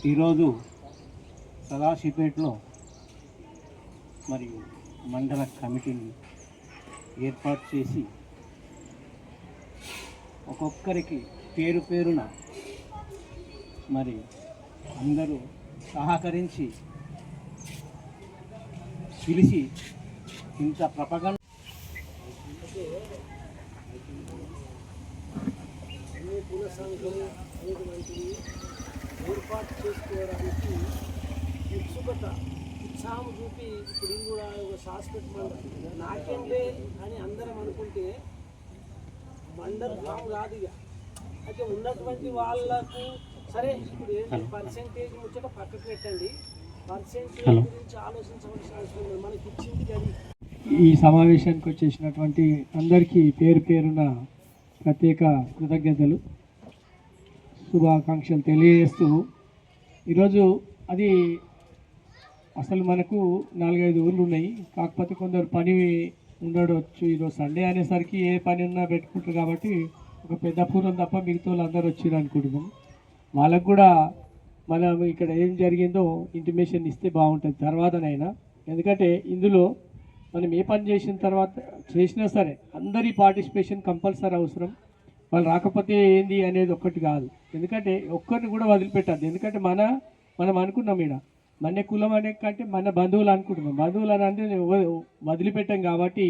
ఈరోజు సదాశిపేటలో మరియు మండల కమిటీని ఏర్పాటు చేసి ఒక్కొక్కరికి పేరు పేరున మరి అందరూ సహకరించి పిలిచి ఇంత ప్రపగం అన్ని సంఘం ఏర్పాటు చేసుకోవడానికి ఉత్సుకత ఉత్సాహం చూపి ఇప్పుడు ఇది కూడా ఒక శాశ్వత మండలి. నాకేంలే అని అందరం అనుకుంటే మండల్ ఫామ్ కాదు ఇక. అయితే ఉన్నటువంటి వాళ్ళకు సరే ఇప్పుడు ఏంటి పర్సెంటేజ్ ముచ్చట పక్కకు పెట్టండి. పర్సెంటేజ్. గురించి ఆలోచించవలసిన అవసరం లేదు. మనకి ఇచ్చింది అది. ఈ సమావేశానికి వచ్చేసినటువంటి అందరికీ పేరు పేరున ప్రత్యేక కృతజ్ఞతలు. శుభాకాంక్షలు తెలియజేస్తూ ఈరోజు అది అసలు మనకు నాలుగైదు ఊర్లు ఉన్నాయి. కాకపోతే కొందరు పని ఉండవచ్చు ఈరోజు సండే అనేసరికి ఏ పని ఉన్నా పెట్టుకుంటారు కాబట్టి ఒక పెద్ద పూరం తప్ప మిగతా వాళ్ళు అందరు వచ్చారు అనుకుంటున్నాం. వాళ్ళకు కూడా మనం ఇక్కడ ఏం జరిగిందో ఇంటిమేషన్ ఇస్తే బాగుంటుంది. తర్వాతనైనా ఎందుకంటే ఇందులో మనం ఏ పని చేసిన తర్వాత చేసినా సరే అందరి పార్టిసిపేషన్ కంపల్సరీ అవసరం. వాళ్ళు రాకపోతే ఏంది అనేది ఒక్కటి కాదు. ఎందుకంటే ఒక్కరిని కూడా వదిలిపెట్టద్దు. ఎందుకంటే మన మనం అనుకున్నాం ఈడ. మన కులం అనే కంటే మన బంధువులు అనుకుంటున్నాం. బంధువులు అని అంటే వదిలిపెట్టాం కాబట్టి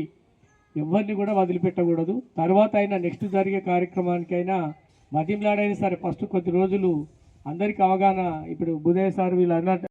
ఎవరిని కూడా వదిలిపెట్టకూడదు. తర్వాత అయినా నెక్స్ట్ జరిగే కార్యక్రమానికైనా మదింలాడైనా సరే ఫస్ట్ కొద్ది రోజులు అందరికీ అవగాహన ఇప్పుడు బుధయ్య సార్ వీళ్ళు అన్నట్టు